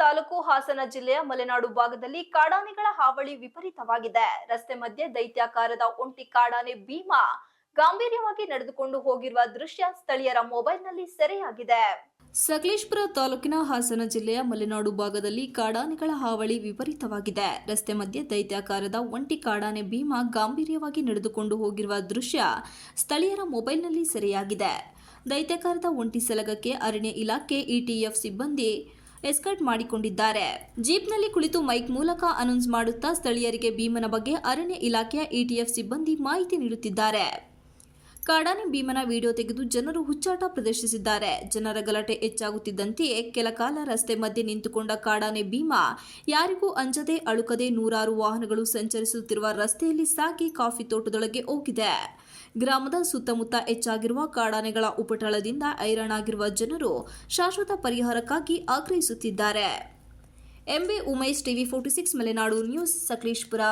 ತಾಲೂಕು ಹಾಸನ ಜಿಲ್ಲೆಯ ಮಲೆನಾಡು ಭಾಗದಲ್ಲಿ ಕಾಡಾನೆಗಳ ಹಾವಳಿ ವಿಪರೀತವಾಗಿದೆ. ರಸ್ತೆ ಮಧ್ಯೆ ದೈತ್ಯಾಕಾರದ ಒಂಟಿ ಕಾಡಾನೆ ಭೀಮಾ ಗಾಂಭೀರ್ಯವಾಗಿ ನಡೆದುಕೊಂಡು ಹೋಗಿರುವ ದೃಶ್ಯ ಸ್ಥಳೀಯರ ಮೊಬೈಲ್ನಲ್ಲಿ ಸೆರೆಯಾಗಿದೆ. ಸಕಲೇಶ್ಪುರ ತಾಲೂಕಿನ ಹಾಸನ ಜಿಲ್ಲೆಯ ಮಲೆನಾಡು ಭಾಗದಲ್ಲಿ ಕಾಡಾನೆಗಳ ಹಾವಳಿ ವಿಪರೀತವಾಗಿದೆ. ರಸ್ತೆ ಮಧ್ಯೆ ದೈತ್ಯಾಕಾರದ ಒಂಟಿ ಕಾಡಾನೆ ಭೀಮಾ ಗಾಂಭೀರ್ಯವಾಗಿ ನಡೆದುಕೊಂಡು ಹೋಗಿರುವ ದೃಶ್ಯ ಸ್ಥಳೀಯರ ಮೊಬೈಲ್ನಲ್ಲಿ ಸೆರೆಯಾಗಿದೆ. ದೈತ್ಯಾಕಾರದ ಒಂಟಿ ಸಲಗಕ್ಕೆ ಅರಣ್ಯ ಇಲಾಖೆ, ಇಟಿಎಫ್ ಸಿಬ್ಬಂದಿ ಎಸ್ಕರ್ಟ್ ಮಾಡಿಕೊಂಡಿದ್ದಾರೆ. ಜೀಪ್ನಲ್ಲಿ ಕುಳಿತು ಮೈಕ್ ಮೂಲಕ ಅನೌನ್ಸ್ ಮಾಡುತ್ತಾ ಸ್ಥಳೀಯರಿಗೆ ಭೀಮನ ಬಗ್ಗೆ ಅರಣ್ಯ ಇಲಾಖೆಯ ಇಟಿಎಫ್ ಸಿಬ್ಬಂದಿ ಮಾಹಿತಿ ನೀಡುತ್ತಿದ್ದಾರೆ. ಕಾಡಾನೆ ಭೀಮನ ವಿಡಿಯೋ ತೆಗೆದು ಜನರು ಹುಚ್ಚಾಟ ಪ್ರದರ್ಶಿಸಿದ್ದಾರೆ. ಜನರ ಗಲಾಟೆ ಹೆಚ್ಚಾಗುತ್ತಿದ್ದಂತೆಯೇ ಕೆಲ ಕಾಲ ರಸ್ತೆ ಮಧ್ಯೆ ನಿಂತುಕೊಂಡ ಕಾಡಾನೆ ಭೀಮ, ಯಾರಿಗೂ ಅಂಜದೆ ಅಳುಕದೆ ನೂರಾರು ವಾಹನಗಳು ಸಂಚರಿಸುತ್ತಿರುವ ರಸ್ತೆಯಲ್ಲಿ ಸಾಗಿ ಕಾಫಿ ತೋಟದೊಳಗೆ ಹೋಗಿದೆ. ಗ್ರಾಮದ ಸುತ್ತಮುತ್ತ ಹೆಚ್ಚಾಗಿರುವ ಕಾಡಾನೆಗಳ ಉಪಟಳದಿಂದ ಹೈರಾಣಾಗಿರುವ ಜನರು ಶಾಶ್ವತ ಪರಿಹಾರಕ್ಕಾಗಿ ಆಗ್ರಹಿಸುತ್ತಿದ್ದಾರೆ. MB Umesh, TV forty six, Malenadu news, Sakleshpur.